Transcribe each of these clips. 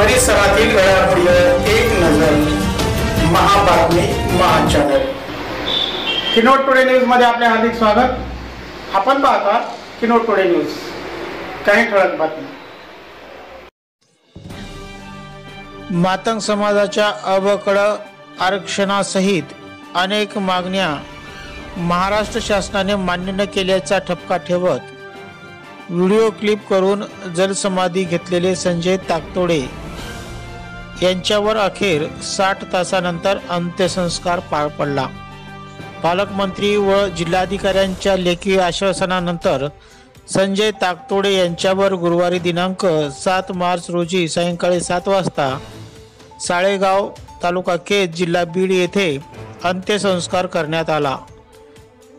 परिसरातील घडामोडीवर एक नजर महाबातमी महाचॅनल. किनोट टुडे न्यूजमध्ये आपले हार्दिक स्वागत. आपण पाहता किनोट टुडे न्यूज. काही ठळक बातमी मातंग समाजाच्या अबकड आरक्षणासहित अनेक मागण्या महाराष्ट्र शासनाने मान्य न केल्याचा ठपका ठेवत व्हिडिओ क्लिप करून जलसमाधी घेतलेले संजय ताकतोडे यांच्यावर अखेर साठ तासानंतर अंत्यसंस्कार पार पडला. पालकमंत्री व जिल्हाधिकाऱ्यांच्या लेखी आश्वासनानंतर संजय ताकतोडे यांच्यावर गुरुवारी दिनांक सात मार्च रोजी सायंकाळी सात वाजता साळेगाव तालुका केज जिल्हा बीड येथे अंत्यसंस्कार करण्यात आला.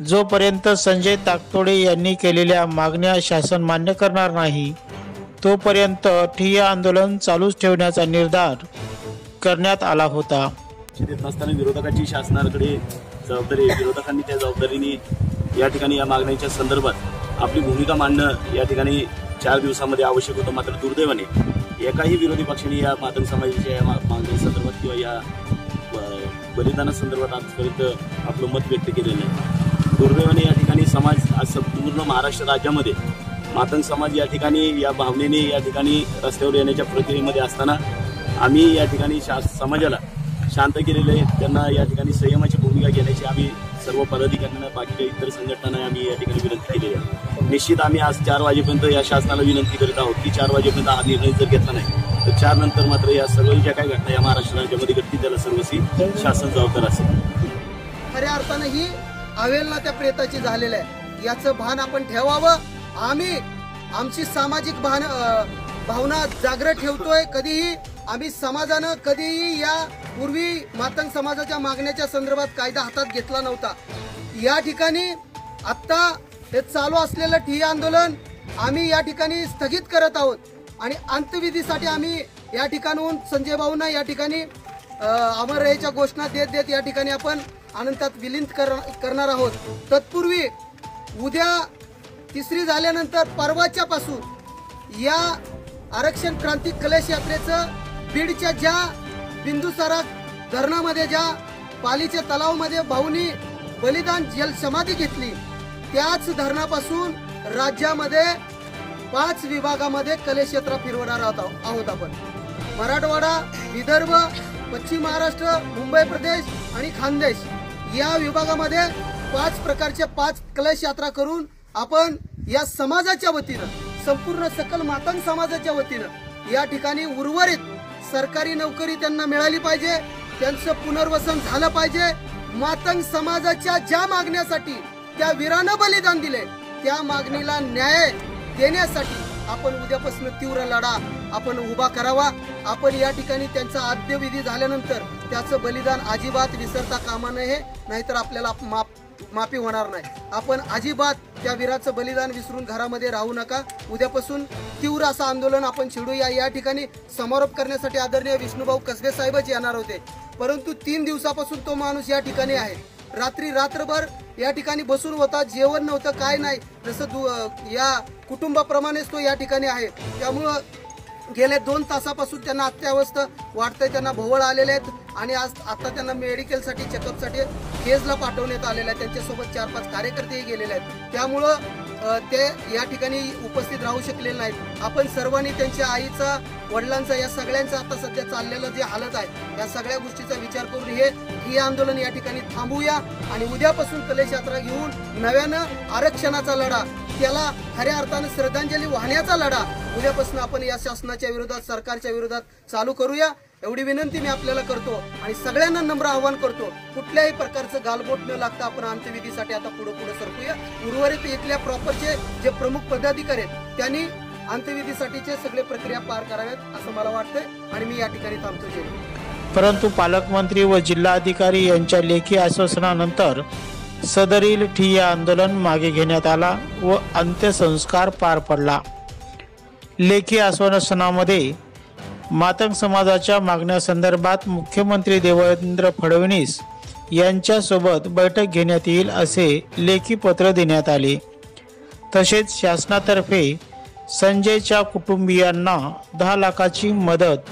जोपर्यंत संजय ताकतोडे यांनी केलेल्या मागण्या शासन मान्य करणार नाही तोपर्यंत ठिय्या आंदोलन चालूच ठेवण्याचा निर्धार करण्यात आला होता. देत नसताना विरोधकाची शासनाकडे जबाबदारी विरोधकांनी त्या जबाबदारीने या ठिकाणी या मागण्यांच्या संदर्भात आपली भूमिका मांडणं या ठिकाणी चार दिवसामध्ये आवश्यक होतं. मात्र दुर्दैवाने एकाही विरोधी पक्षाने या मातंग समाजाच्या या मा- मागण्यांसंदर्भात किंवा या बलिदानासंदर्भात आजपर्यंत आपलं मत व्यक्त केलेलं नाही. दुर्दैवाने या ठिकाणी समाज आज संपूर्ण महाराष्ट्र राज्यामध्ये मातंग समाज या ठिकाणी या भावनेने या ठिकाणी रस्त्यावर येण्याच्या प्रक्रियेमध्ये असताना आम्ही या ठिकाणी शा समाजाला शांत केलेले आहे. त्यांना या ठिकाणी संयमाची भूमिका घेण्याची आम्ही सर्व पदाधिकाऱ्यांना बाकीच्या इतर संघटनांना आम्ही या ठिकाणी विनंती केलेली आहे. निश्चित आम्ही आज चार वाजेपर्यंत या शासनाला विनंती करीत आहोत की चार वाजेपर्यंत हा निर्णय जर घेतला नाही तर चार नंतर मात्र या सर्व ज्या काही घटना या महाराष्ट्र राज्यामध्ये घडतील त्याला सर्वसी शासन जबाबदार असेल. खऱ्या अर्थानं ही अवेलना त्या प्रेताची झालेलं आहे याचं भान आपण ठेवावं. आम्ही आमची सामाजिक भान भावना जागृत ठेवतोय. कधीही आम्ही समाजानं कधीही या पूर्वी मातंग समाजाच्या मागण्याच्या संदर्भात कायदा हातात घेतला नव्हता. या ठिकाणी आत्ता हे चालू असलेलं ठिय्या आंदोलन आम्ही या ठिकाणी स्थगित करत आहोत. आणि अंत्यविधीसाठी आम्ही या ठिकाणहून संजय भाऊंना या ठिकाणी अमर रहेच्या घोषणा देत देत या ठिकाणी आपण अनंतात विलीन कर- करणार आहोत. तत्पूर्वी उद्या तिसरी झाल्यानंतर परवाच्या पासून या आरक्षण क्रांती कलश यात्रेचं बीडच्या ज्या बिंदुसारक धरणामध्ये ज्या पालीच्या तलावमध्ये भाऊनी बलिदान जल समाधी घेतली त्याच धरणापासून राज्यामध्ये पाच विभागामध्ये कलेक्षेत्र फिरवणार आहोत आहोत आपण. मराठवाडा विदर्भ पश्चिम महाराष्ट्र मुंबई प्रदेश आणि खानदेश या विभागामध्ये पाच प्रकारच्या पाच कलश यात्रा करून आपण या समाजाच्या वतीनं संपूर्ण सकल मातंग समाजाच्या वतीनं या ठिकाणी उर्वरित सरकारी नोकरी त्यांना मिळाली पाहिजे त्यांचं पुनर्वसन झालं पाहिजे. मातंग समाजाच्या ज्या मागण्यासाठी त्या वीरानं बलिदान दिले त्या मागणीला न्याय देण्यासाठी आपण उद्यापासून तीव्र लढा आपण उभा करावा. आपण या ठिकाणी त्यांचा आद्यविधी झाल्यानंतर त्याचं बलिदान अजिबात विसरता कामा नये नाहीतर आपल्याला माप माफी होणार नाही. आपण अजिबात त्या वीराचं बलिदान विसरून घरामध्ये राहू नका. उद्यापासून तीव्र असं आंदोलन आपण छेडूया. या ठिकाणी समारोप करण्यासाठी आदरणीय विष्णुभाऊ कसबे साहेबच येणार होते. परंतु तीन दिवसापासून तो माणूस या ठिकाणी आहे. रात्री रात्रभर या ठिकाणी बसून होता. जेवण नव्हतं काय नाही. जसं या कुटुंबाप्रमाणेच तो या ठिकाणी आहे. त्यामुळं गेले दोन तासापासून त्यांना अत्यावस्था वाटतंय त्यांना भोवळ आलेले आहेत आणि आज आता त्यांना मेडिकलसाठी चेकअपसाठी केजला पाठवण्यात आलेलं आहे त्यांच्यासोबत चार पाच कार्यकर्तेही गेलेले आहेत. त्यामुळं ते या ठिकाणी उपस्थित राहू शकलेले नाहीत. आपण सर्वांनी त्यांच्या आईचा वडिलांचा या सगळ्यांचा आता सध्या चाललेलं जे हालत आहे या सगळ्या गोष्टीचा विचार करून हे ही आंदोलन या ठिकाणी थांबवूया आणि उद्यापासून कलेश यात्रा घेऊन नव्यानं आरक्षणाचा लढा त्याला खऱ्या अर्थानं श्रद्धांजली वाहण्याचा लढा. उद्यापासून आपण या शासनाच्या विरोधात सरकारच्या विरोधात चालू करूया. एवढी विनंती मी आपल्याला करतो आणि सगळ्यांना नम्र आवाहन करतो कुठल्याही प्रकारचं गालबोट न लागता आपण अंत्यविधीसाठी आता पुढे पुढे सरकूया. उर्वरित इथल्या प्रॉपरचे जे प्रमुख पदाधिकारी आहेत त्यांनी अंत्यविधीसाठीचे सगळे प्रक्रिया पार कराव्यात असं मला वाटतंय आणि मी या ठिकाणी थांबतो. जय परंतु पालकमंत्री व जिल्हाधिकारी यांच्या लेखी आश्वासनानंतर सदरील ठिय्या आंदोलन मागे घेण्यात आला व अंत्यसंस्कार पार पडला. लेखी आश्वासनामध्ये मातंग समाजाच्या मागण्यासंदर्भात मुख्यमंत्री देवेंद्र फडणवीस यांच्यासोबत बैठक घेण्यात येईल असे लेखी पत्र देण्यात आले. तसेच शासनातर्फे संजयच्या कुटुंबियांना दहा लाखाची मदत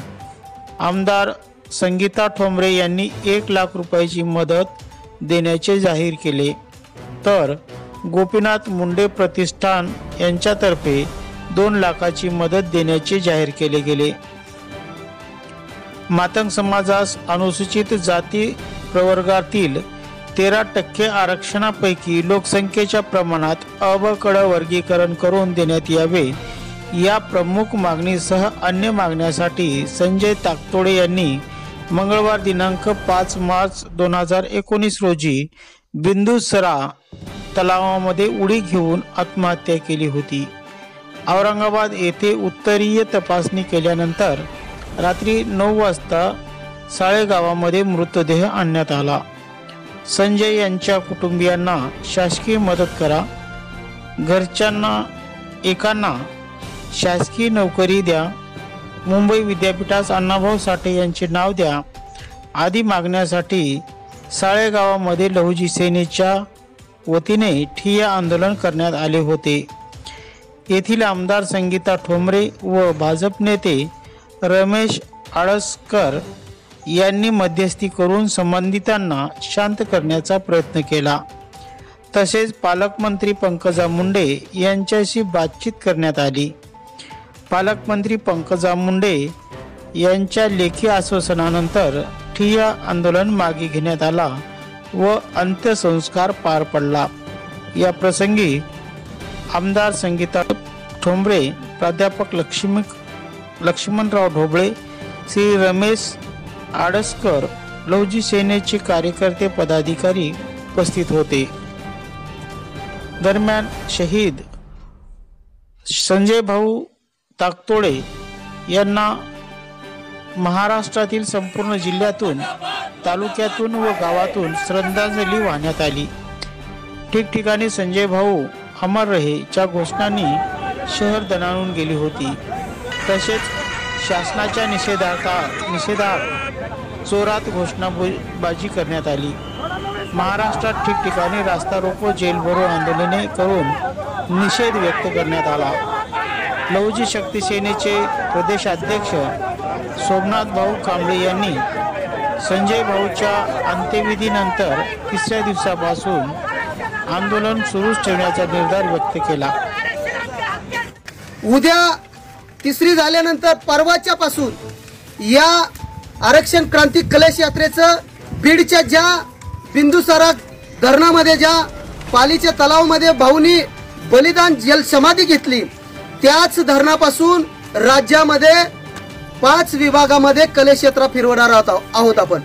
आमदार संगीता ठोंबरे यांनी एक लाख रुपयाची मदत देण्याचे जाहीर केले. तर गोपीनाथ मुंडे प्रतिष्ठान यांच्यातर्फे दोन लाखाची मदत देण्याचे जाहीर केले गेले. मातंग समाजास अनुसूचित जाती प्रवर्गातील तेरा टक्के आरक्षणापैकी लोकसंख्येच्या प्रमाणात अबकड वर्गीकरण करून देण्यात यावे या प्रमुख मागणीसह अन्य मागण्यासाठी संजय ताकतोडे यांनी मंगळवार दिनांक पाच मार्च दोन हजार एकोणीस रोजी बिंदुसरा तलावामध्ये उडी घेऊन आत्महत्या केली होती. औरंगाबाद येथे उत्तरीय तपासणी केल्यानंतर रात्री नऊ वाजता साळेगावामध्ये मृतदेह आणण्यात आला. संजय यांच्या कुटुंबियांना शासकीय मदत करा. घरच्यांना एकांना शासकीय नोकरी द्या. मुंबई विद्यापीठास अण्णाभाऊ साठे यांचे नाव द्या. आदी मागण्यासाठी साळेगावामध्ये लहुजी सेनेच्या वतीने ठिय्या आंदोलन करण्यात आले होते. येथील आमदार संगीता ठोंबरे व भाजप नेते रमेश आळसकर यांनी मध्यस्थी करून संबंधितांना शांत करण्याचा प्रयत्न केला. तसेच पालकमंत्री पंकजा मुंडे यांच्याशी बातचीत करण्यात आली. पालकमंत्री पंकजा मुंडे यांच्या लेखी आश्वासनानंतर ठिय्या आंदोलन मागे घेण्यात आला व अंत्यसंस्कार पार पडला. या प्रसंगी आमदार संगीता ठोंबरे प्राध्यापक लक्ष्मी लक्ष्मणराव ढोबळे श्री रमेश आडसकर लवजी सेनेचे कार्यकर्ते पदाधिकारी उपस्थित होते. दरम्यान शहीद संजय भाऊ ताकतोडे यांना महाराष्ट्रातील संपूर्ण जिल्ह्यातून तालुक्यातून व गावातून श्रद्धांजली वाहण्यात आली. ठिकठिकाणी संजय भाऊ अमर रहे च्या घोषणांनी शहर दणाणून गेली होती. तसेच शासनाच्या निषेधार्थ निषेधात जोरात घोषणाबाजी करण्यात आली. महाराष्ट्रात ठिकठिकाणी रास्ता रोको जेल भरो आंदोलने करून निषेध व्यक्त करण्यात आला. लहुजी शक्ती सेनेचे प्रदेशाध्यक्ष सोमनाथ भाऊ कांबळे यांनी संजय भाऊच्या अंत्यविधीनंतर तिसऱ्या दिवसापासून आंदोलन सुरूच ठेवण्याचा निर्धार व्यक्त केला. उद्या तिसरी झाल्यानंतर परवाच्या पासून या आरक्षण क्रांती कलश यात्रेचं बीडच्या ज्या बिंदुसारा धरणामध्ये ज्या पालीच्या तलावामध्ये भाऊनी बलिदान जल समाधी घेतली त्याच धरणापासून राज्यामध्ये पाच विभागामध्ये कलश फिरवणार आहोत आहोत आपण.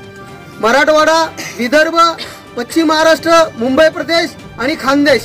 मराठवाडा विदर्भ पश्चिम महाराष्ट्र मुंबई प्रदेश आणि खानदेश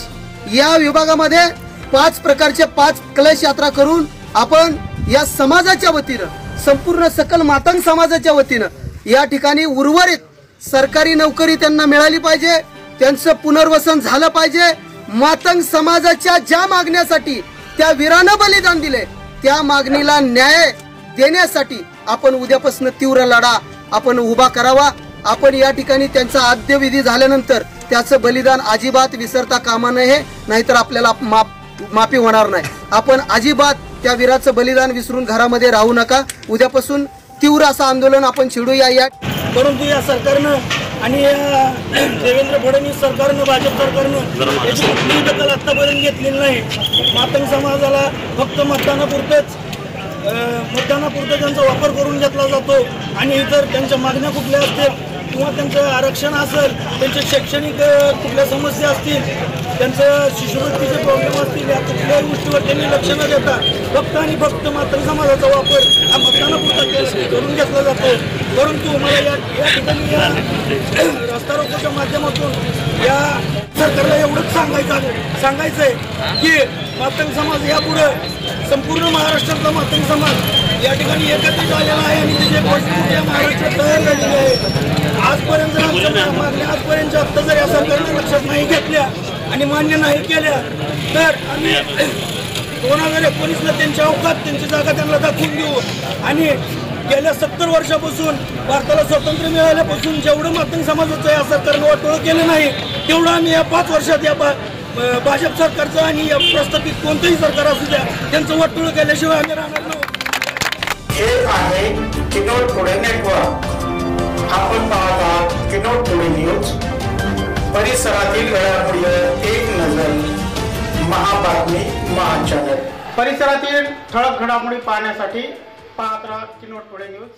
या विभागामध्ये पाच प्रकारचे पाच कलश यात्रा करून आपण या समाजाच्या वतीनं संपूर्ण सकल मातंग समाजाच्या वतीनं या ठिकाणी उर्वरित सरकारी नोकरी त्यांना मिळाली पाहिजे त्यांचं पुनर्वसन झालं पाहिजे. मातंग समाजाच्या ज्या मागण्यासाठी त्या वीरानं बलिदान दिले त्या मागणीला न्याय देण्यासाठी आपण उद्यापासून तीव्र लढा आपण उभा करावा. आपण या ठिकाणी त्यांचा आद्यविधी झाल्यानंतर त्याचं बलिदान अजिबात विसरता कामा नये नाहीतर आपल्याला माप माफी होणार नाही. आपण अजिबात त्या वीराचं बलिदान विसरून घरामध्ये राहू नका. उद्यापासून तीव्र असं आंदोलन आपण छिडूया या परंतु या सरकारनं आणि देवेंद्र फडणवीस सरकारनं भाजप सरकारनं याची कुठलीही दखल आतापर्यंत घेतलेली नाही. मातंग समाजाला फक्त मतदानापुरतंच मतदानापुरतं त्यांचा वापर करून घेतला जातो. आणि इतर त्यांच्या मागण्या कुठल्या असतील किंवा त्यांचं आरक्षण असेल त्यांचे शैक्षणिक कुठल्या समस्या असतील त्यांचं शिष्यवृत्तीचे प्रॉब्लेम असतील या कुठल्याही गोष्टीवर त्यांनी लक्ष न देता फक्त आणि फक्त मातंग समाजाचा वापर हा मतदानापुरता करून घेतला जातो. परंतु मला या या ठिकाणी या रस्ता रोकोच्या माध्यमातून या सरकारला एवढंच सांगायचं सांगायचं आहे की मातंग समाज यापुढे संपूर्ण महाराष्ट्रातला मातंग समाज या ठिकाणी एकत्रित आलेला आहे आणि त्याची या महाराष्ट्रात तयार झालेली आहे. आजपर्यंत आमच्या मागण्या आजपर्यंत आत्ता जर या सरकारने लक्षात नाही घेतल्या आणि मान्य नाही केल्या तर आम्ही दोन हजार एकोणीसला त्यांच्या अवकात त्यांची जागा त्यांना दाखवून देऊ. आणि गेल्या सत्तर वर्षापासून भारताला स्वातंत्र्य मिळाल्यापासून जेवढं मातंग समाजाचं या सरकारनं वाटोळ केलं नाही तेवढं आम्ही या पाच वर्षात या भाजप सरकारचं आणि या प्रस्थापित कोणतंही सरकार असू द्या त्यांचं वाटोळ केल्याशिवाय आम्ही राहणार नाही. आहे आपण पाहत आहात किनोट पुणे न्यूज. परिसरातील एक नजर. महाबातमी परिसरातील ठळक घडामोडी पाहण्यासाठी पाहत राहा किनवट पुढे न्यूज